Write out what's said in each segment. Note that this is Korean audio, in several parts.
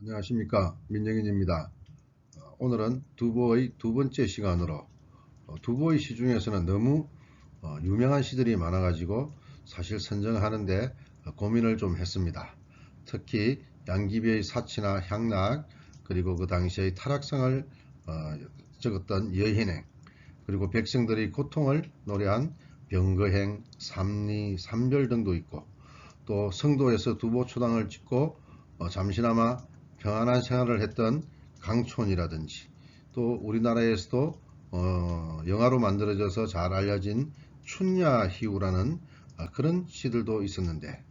안녕하십니까 민정인입니다. 어, 오늘은 두보의 두 번째 시간으로 어, 두보의 시 중에서는 너무 어, 유명한 시들이 많아 가지고 사실 선정하는데 고민을 좀 했습니다. 특히 양귀비의 사치나 향락 그리고 그 당시의 타락성을 적었던 여인행 그리고 백성들의 고통을 노래한 병거행, 삼리, 삼별 등도 있고 또 성도에서 두보 초당을 짓고 잠시나마 평안한 생활을 했던 강촌이라든지 또 우리나라에서도 어, 영화로 만들어져서 잘 알려진 춘야희우라는 어, 그런 시들도 있었는데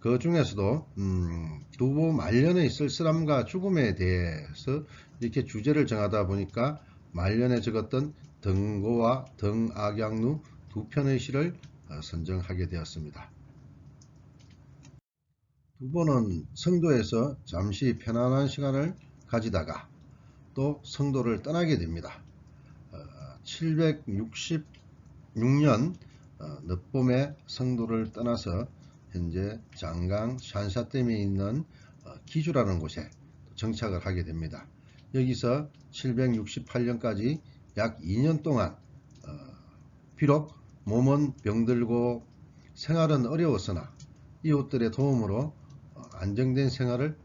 그 중에서도 음, 두보 말년의 쓸쓸함과 죽음에 대해서 이렇게 주제를 정하다 보니까 말년에 적었던 등고와 등악양루 두 편의 시를 어, 선정하게 되었습니다. 두 번은 성도에서 잠시 편안한 시간을 가지다가 또 성도를 떠나게 됩니다. 766년 어, 어, 늦봄에 성도를 떠나서 현재 장강 샨샤댐에 있는 어, 기주라는 곳에 정착을 하게 됩니다. 여기서 768년까지 약 2년 동안 비록 몸은 병들고 생활은 어려웠으나 이웃들의 도움으로 안정된 생활을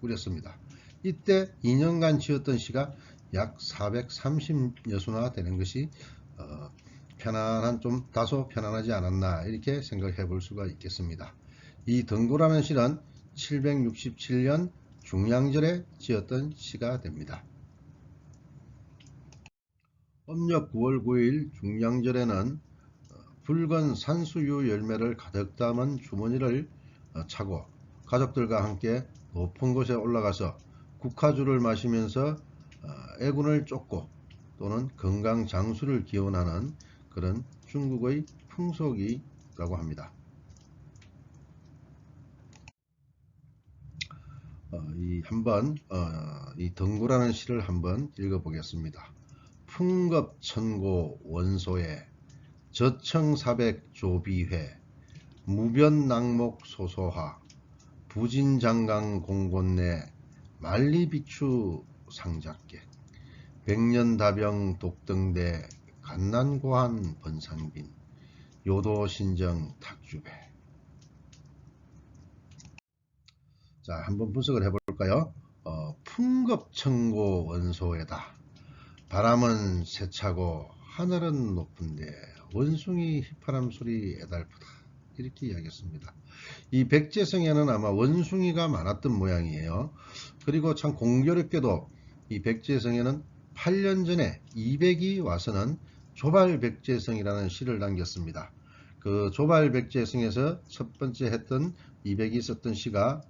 꾸렸습니다. 이때 2년간 지었던 시가 약 430여수나 되는 것이 어, 편안한 좀 다소 편안하지 않았나 이렇게 생각해 볼 수가 있겠습니다. 이 등고라는 시는 767년 중량절에 지었던 시가 됩니다. âm 력 9월 9일 중량절에는 어, 붉은 산수유 열매를 가득 담은 주머니를 어, 차고 가족들과 함께 높은 곳에 올라가서 국화주를 마시면서 어, 애군을 쫓고 또는 건강 장수를 기원하는 그런 중국의 풍속이라고 합니다. 어, 이 한번 어, 이 덩구라는 시를 한번 읽어보겠습니다. 풍겁천고 원소에 저청사백 조비회 무변낭목 소소화 부진장강 공곤내 만리비추 상작객 백년다병 독등대 간난고한 번상빈 요도신정 탁주배. 자 한번 분석을 해볼까요? 어, 풍급천고 원소에다 바람은 세차고 하늘은 높은데 원숭이 휘파람 소리 애달프다. 이렇게 이야기했습니다. 이 백제성에는 아마 원숭이가 많았던 모양이에요. 그리고 참 공교롭게도 이 백제성에는 8년 전에 200이 와서는 조발백제성이라는 시를 남겼습니다. 그 조발백제성에서 첫 번째 했던 200이 썼던 시가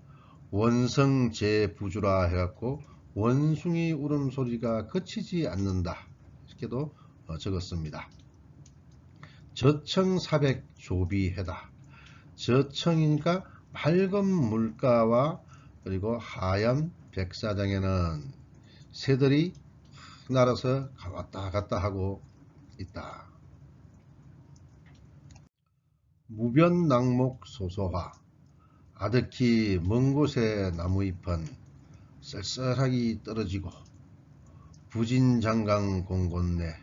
원성제부주라 해갖고 원숭이 울음소리가 그치지 않는다 이렇게도 어, 적었습니다. 저청사백 조비해다 저청이니까 맑은 물가와 그리고 하얀 백사장에는 새들이 날아서 왔다 갔다 하고 있다. 무변낭목 소소화 아득히 먼 곳에 나무잎은 쓸쓸하게 떨어지고 부진장강 공곤내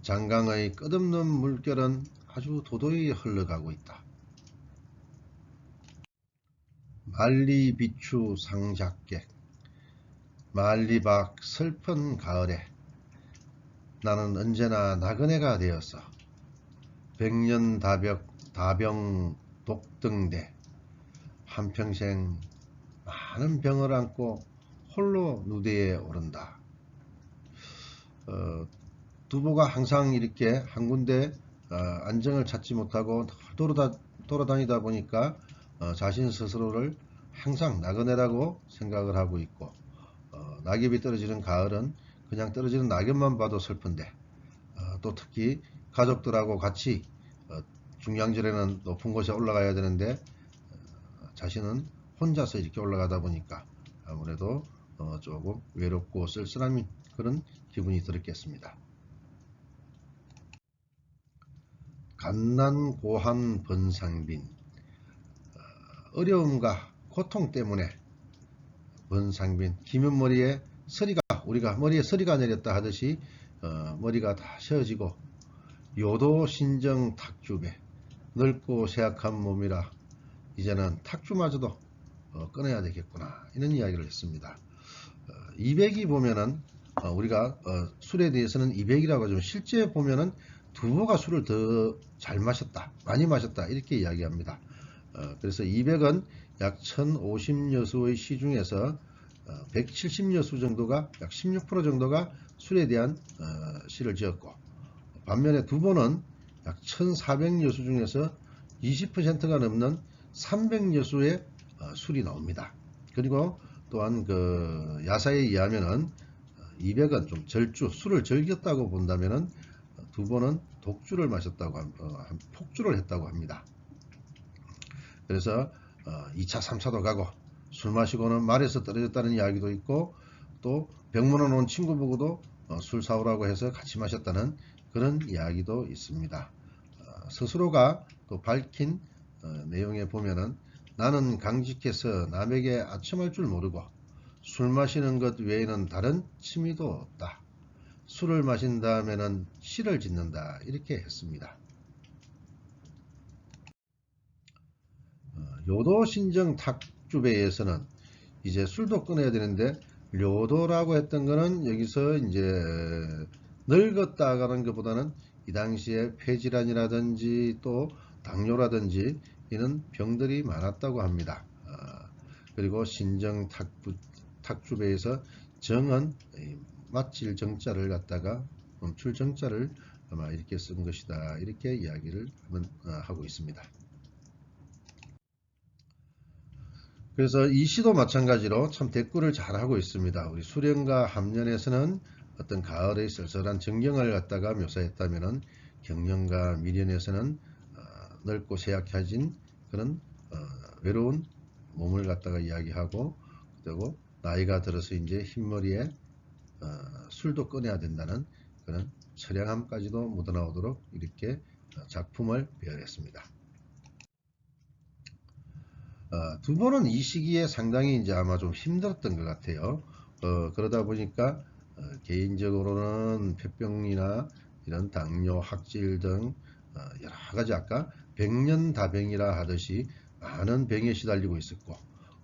장강의 끝없는 물결은 아주 도도히 흘러가고 있다. 말리비추 상작객 말리박 슬픈 가을에 나는 언제나 나그네가 되어서 백년 다벽 다병 독등대 한평생 많은 병을 안고 홀로 누대에 오른다. 어, 두부가 항상 이렇게 한 군데 어, 안정을 찾지 못하고 돌아다, 돌아다니다 보니까 어, 자신 스스로를 항상 나그네라고 생각을 하고 있고 어, 낙엽이 떨어지는 가을은 그냥 떨어지는 낙엽만 봐도 슬픈데 어, 또 특히 가족들하고 같이 어, 중량절에는 높은 곳에 올라가야 되는데 어, 자신은 혼자서 이렇게 올라가다 보니까 아무래도 어, 조금 외롭고 쓸쓸한 그런 기분이 들었겠습니다. 갓난고한 번상빈 어, 어려움과 고통 때문에 원상빈 기면머리에 서리가 우리가 머리에 서리가 내렸다 하듯이 어, 머리가 다 세워지고 요도 신정 탁주배 넓고 세약한 몸이라 이제는 탁주마저도 어, 끊어야 되겠구나 이런 이야기를 했습니다. 어, 200이 보면은 어, 우리가 어, 술에 대해서는 200이라고 하지만 실제 보면은 두보가 술을 더 잘 마셨다 많이 마셨다 이렇게 이야기합니다. 어, 그래서 200은 약 1050여수의 시 중에서 170여수 정도가 약 16% 정도가 술에 대한 어, 시를 지었고 반면에 두보는 약 1400여수 중에서 20%가 넘는 300여수의 어, 술이 나옵니다. 그리고 또한 그 야사에 의하면은 200은 좀 절주 술을 즐겼다고 본다면은 두보는 독주를 마셨다고 함- 어, 한- 폭주를 했다고 합니다. 그래서 어, 2차, 3차도 가고 술 마시고는 말에서 떨어졌다는 이야기도 있고 또 병문안 온 친구 보고도 어, 술 사오라고 해서 같이 마셨다는 그런 이야기도 있습니다. 어, 스스로가 또 밝힌 어, 내용에 보면은 나는 강직해서 남에게 아첨할 줄 모르고 술 마시는 것 외에는 다른 취미도 없다. 술을 마신 다음에는 시를 짓는다. 이렇게 했습니다. 어, 요도 신정 탁주배에서는 이제 술도 끊어야 되는데 료도라고 했던 거는 여기서 이제 늙었다 가는 것보다는 이 당시에 폐질환이라든지 또 당뇨라든지 이런 병들이 많았다고 합니다. 어, 그리고 신정 탁부, 탁주배에서 정은 이 맞질 정자를 갖다가 멈출 정자를 아마 이렇게 쓴 것이다 이렇게 이야기를 어, 하고 있습니다. 그래서 이 시도 마찬가지로 참 대꾸를 잘 하고 있습니다. 우리 수령과 함년에서는 어떤 가을의 쓸쓸한 정경을 갖다가 묘사했다면은 경련과 미련에서는 어, 넓고 세약해진 그런 어, 외로운 몸을 갖다가 이야기하고 그리고 나이가 들어서 이제 흰머리에 어, 술도 끊어야 된다는 그런 처량함까지도 묻어나오도록 이렇게 어, 작품을 배열했습니다. 어, 두 번은 이 시기에 상당히 이제 아마 좀 힘들었던 것 같아요. 어, 그러다 보니까 어, 개인적으로는 폐병이나 이런 당뇨, 학질 등 어, 여러 가지 아까 백년다병이라 하듯이 많은 병에 시달리고 있었고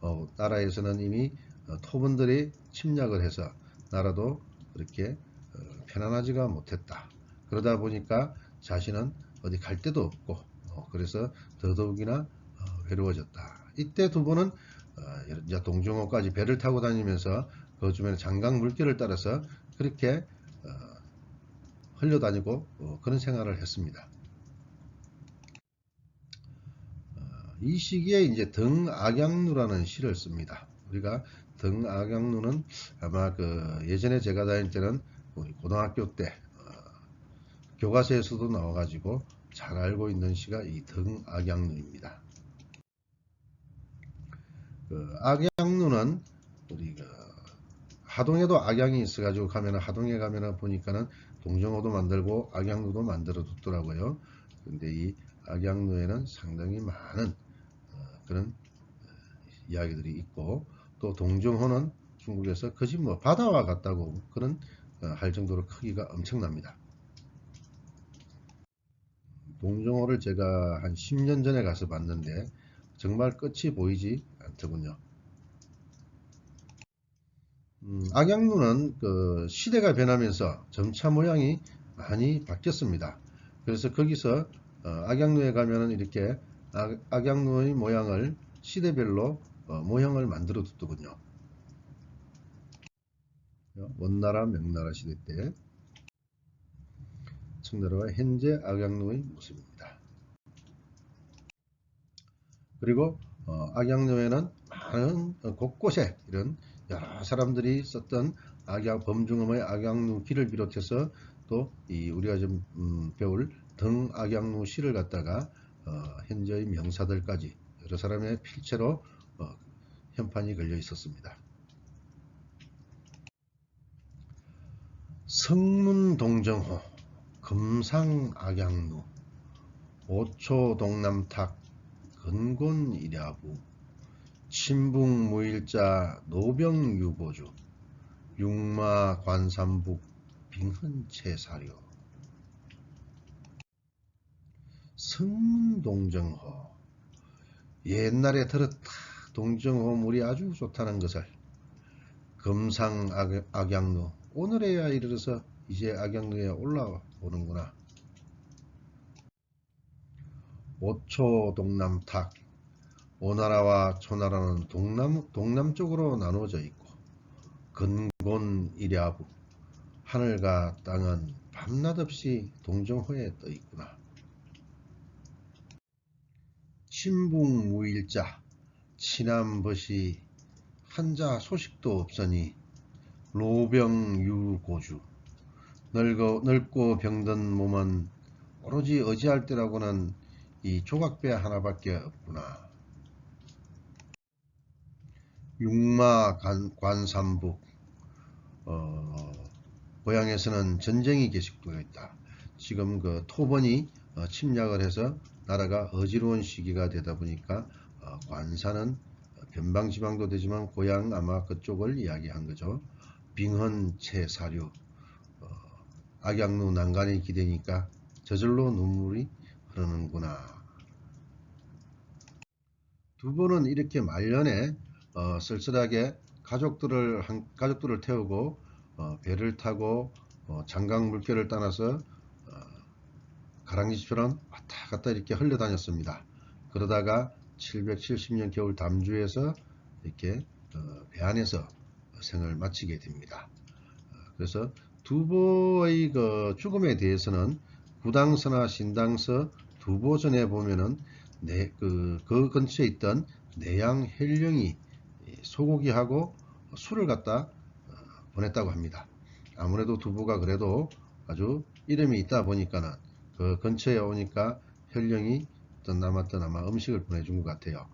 어, 나라에서는 이미 어, 토분들이 침략을 해서 나라도 그렇게 어, 편안하지가 못했다. 그러다 보니까 자신은 어디 갈 데도 없고 어, 그래서 더더욱이나 어, 외로워졌다. 이때 두 분은 어, 이제 동정호까지 배를 타고 다니면서 그 주변에 장강 물결을 따라서 그렇게 어, 흘려다니고 어, 그런 생활을 했습니다. 어, 이 시기에 이제 등악양루라는 시를 씁니다. 우리가 등악양루는 아마 그 예전에 제가 다닐 때는 우리 고등학교 때 어, 교과서에서도 나와가지고 잘 알고 있는 시가 이 등악양루입니다. 그 악양루는 우리 그 하동에도 악양이 있어가지고 가면은 하동에 가면은 보니까는 동정호도 만들고 악양루도 만들어 뒀더라고요. 근데 이 악양루에는 상당히 많은 어, 그런 어, 이야기들이 있고 또 동정호는 중국에서 거짓 뭐 바다와 같다고 그런 어, 할 정도로 크기가 엄청납니다. 동정호를 제가 한 10년 전에 가서 봤는데 정말 끝이 보이지 않더군요. 음, 악양루는 그 시대가 변하면서 점차 모양이 많이 바뀌었습니다. 그래서 거기서 어, 악양루에 가면은 이렇게 악, 악양루의 모양을 시대별로 어, 모형을 만들어 뒀더군요. 원나라 명나라 시대 때 청나라와 현재 악양루의 모습입니다. 그리고 어, 악양루에는 많은 어, 곳곳에 이런 여러 사람들이 썼던 악양 범중음의 악양루 기를 비롯해서 또 이 우리가 좀 음, 배울 등 악양루 시를 갖다가 어, 현재의 명사들까지 여러 사람의 필체로 어, 현판이 걸려 있었습니다. 성문동정호, 금상악양루, 오초동남탁, 근곤일야부, 신북무일자 노병유보주 육마관삼북 빙헌채사료 성문동정호 옛날에 들었다. 동정호 물이 아주 좋다는 것을. 금상 악- 악양루 오늘에야 이르러서 이제 악양루에 올라오는구나 오초 동남 탁 오나라와 초나라는 동남, 동남쪽으로 나누어져 있고 근곤 일야부. 하늘과 땅은 밤낮 없이 동정호에 떠 있구나. 신북무일자 친함벗이 한자 소식도 없으니 로병유고주. 늙고 병든 몸은 오로지 의지할 때라고는 이 조각배 하나밖에 없구나. 육마 관, 관삼북 어, 고향에서는 전쟁이 계속되고 있다. 지금 그 토번이 어, 침략을 해서 나라가 어지러운 시기가 되다 보니까 어, 관사는 변방 지방도 되지만 고향 아마 그쪽을 이야기한 거죠. 빙헌채 사류 어, 악양루 난간이 기대니까 저절로 눈물이 흐르는구나. 두 번은 이렇게 말년에 어, 쓸쓸하게 가족들을 한, 가족들을 태우고 어, 배를 타고 어, 장강 물결을 따라서 어, 가랑지처럼 왔다 갔다 이렇게 흘러다녔습니다. 그러다가 770년 겨울 담주에서 이렇게 어, 배 안에서 생을 마치게 됩니다. 어, 그래서 두보의 그 죽음에 대해서는 구당서나 신당서 두보전에 보면은 내, 그, 그 근처에 있던 내양 헬령이 소고기하고 술을 갖다 어, 보냈다고 합니다. 아무래도 두부가 그래도 아주 이름이 있다 보니까는 그 근처에 오니까 혈령이 남았던 아마 음식을 보내준 것 같아요.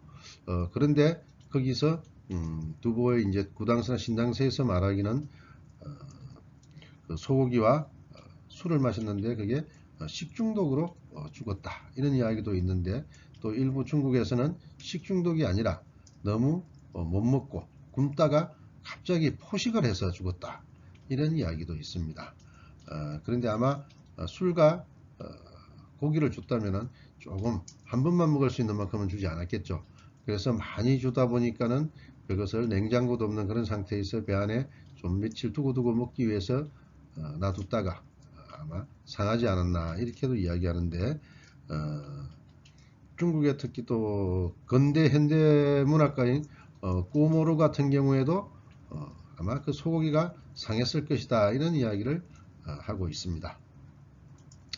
어, 그런데 거기서 음, 두부의 이제 구당서나 신당서에서 말하기는 어, 그 소고기와 어, 술을 마셨는데 그게 어, 식중독으로 어, 죽었다 이런 이야기도 있는데 또 일부 중국에서는 식중독이 아니라 너무 어, 못 먹고 굶다가 갑자기 포식을 해서 죽었다 이런 이야기도 있습니다. 어, 그런데 아마 어, 술과 어, 고기를 줬다면은 조금 한 번만 먹을 수 있는 만큼은 주지 않았겠죠. 그래서 많이 주다 보니까는 그것을 냉장고도 없는 그런 상태에서 배 안에 좀 며칠 두고두고 먹기 위해서 어, 놔뒀다가 아마 상하지 않았나 이렇게도 이야기하는데 어, 중국의 특히 또 근대 현대 문학가인 어, 꼬모루 같은 경우에도 어, 아마 그 소고기가 상했을 것이다 이런 이야기를 어, 하고 있습니다.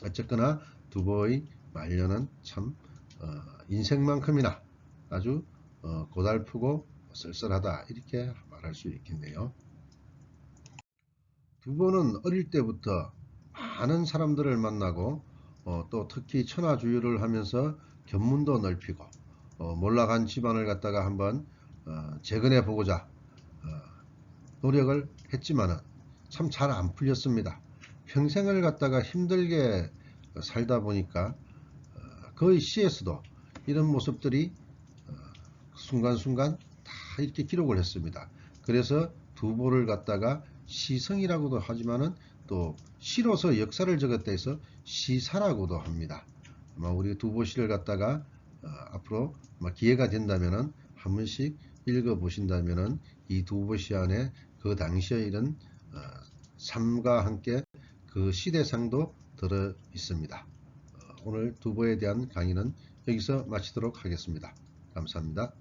어쨌거나 두보의 말년은 참 어, 인생만큼이나 아주 어, 고달프고 쓸쓸하다 이렇게 말할 수 있겠네요. 두보는 어릴 때부터 많은 사람들을 만나고 어, 또 특히 천하주유를 하면서 견문도 넓히고 어, 몰락한 집안을 갖다가 한번 어, 재건해 보고자 어, 노력을 했지만은 참 잘 안 풀렸습니다. 평생을 갖다가 힘들게 살다 보니까 어, 거의 시에서도 이런 모습들이 어, 순간순간 다 이렇게 기록을 했습니다. 그래서 두보를 갖다가 시성이라고도 하지만은 또 시로서 역사를 적었다 해서 시사라고도 합니다. 아마 우리 두보시를 갖다가 어, 앞으로 기회가 된다면은 한 번씩 읽어 보신다면은 이 두보시 안에 그 당시의 이런 어, 삶과 함께 그 시대상도 들어 있습니다. 어, 오늘 두보에 대한 강의는 여기서 마치도록 하겠습니다. 감사합니다.